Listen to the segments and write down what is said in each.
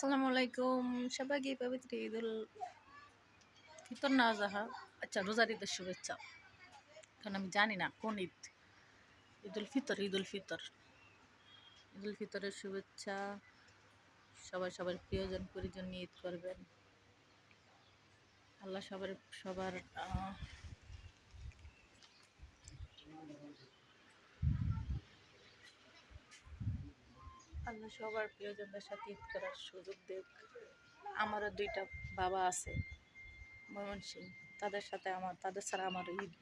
আসসালামু আলাইকুম। সবাইকে পবিত্র ঈদুল ফিতর না যাহা? আচ্ছা রোজার ঈদের শুভেচ্ছা। কারণ আমি জানি না কোন ঈদ। ঈদুল ফিতর ঈদুল ফিতর। ঈদুল ফিতরের শুভেচ্ছা সবাই সবার প্রিয়জন পরিজন নিয়ে ঈদ করবেন। আল্লাহ সবার সবার আল্লাহ সবার প্রিয়জনদের সাথে ঈদ করার সুযোগ দেখ আমারও দুইটা বাবা আছে, ময়মনসিং। তাদের সাথে আমার, তাদের ছাড়া আমার ঈদ।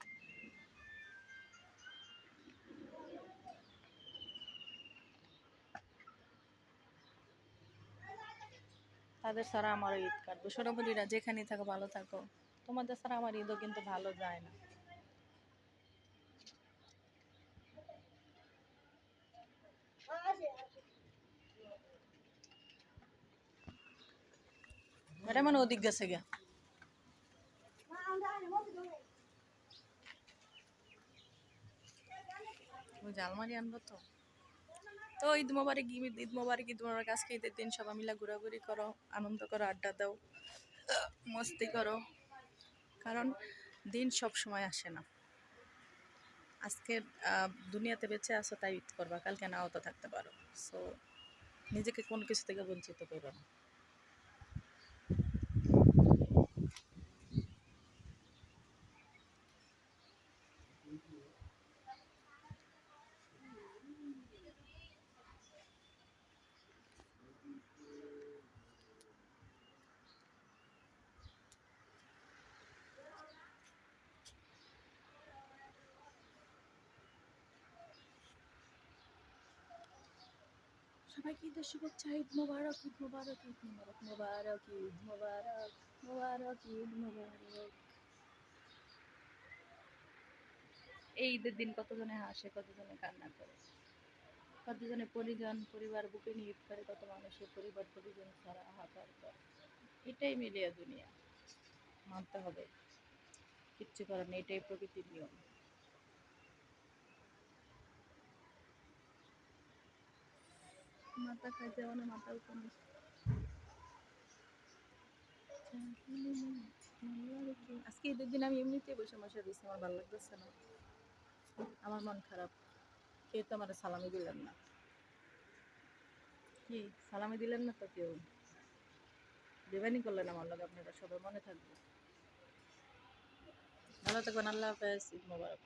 তাদের ছাড়া আমার ঈদ কাটবো। সোনামণিরা যেখানেই থাকো, ভালো থাকো। তোমাদের ছাড়া আমার ঈদও কিন্তু ভালো যায় না। এটা মানে ওদিক গেছে গিয়া। আলমারি আনব তো। তো ঈদ মোবারক ঈদ মোবারক ঈদ মোবারক আজকে ঈদের দিন সবাই মিলে ঘোরাঘুরি করো, আনন্দ করো, আড্ডা দাও, মস্তি করো। কারণ দিন সব সময় আসে না। আজকে দুনিয়াতে বেঁচে আসো তাই ঈদ করবা। কালকে নাও তো থাকতে পারো। সো নিজেকে কোনো কিছু থেকে বঞ্চিত করো না। সবাইকে ঈদের শুভেচ্ছা, ঈদ মোবারক ঈদ মোবারক ঈদ মোবারক মোবারক, ঈদ মোবারক মোবারক, ঈদ মোবারক। এই ঈদের দিন কতজনে হাসে, কতজনে কান্না করে? কতজনে পরিজন, পরিবার বুকে নিয়ে ঈদ করে, কত মানুষের পরিবার, পরিজন ছাড়া করে? এটাই মিলিয়ে দুনিয়া। মানতে হবে। কিচ্ছু করার নেই, এটাই প্রকৃতির নিয়ম। মাথা খাইতে মানে মাথা উপরে আজকে ঈদের দিন আমি এমনিতেই বসে বসে দিচ্ছি আমার ভালো লাগতেছে না। আমার মন খারাপ। কেউ তো আমার সালামি দিলেন না। কি, সালামি দিলেন না তো কেউ? দেবেনি করলেন আমার লগে আপনারা, সবাই মনে থাকবে। ভালো থাকবেন, আল্লাহ হাফেজ, ঈদ মোবারক।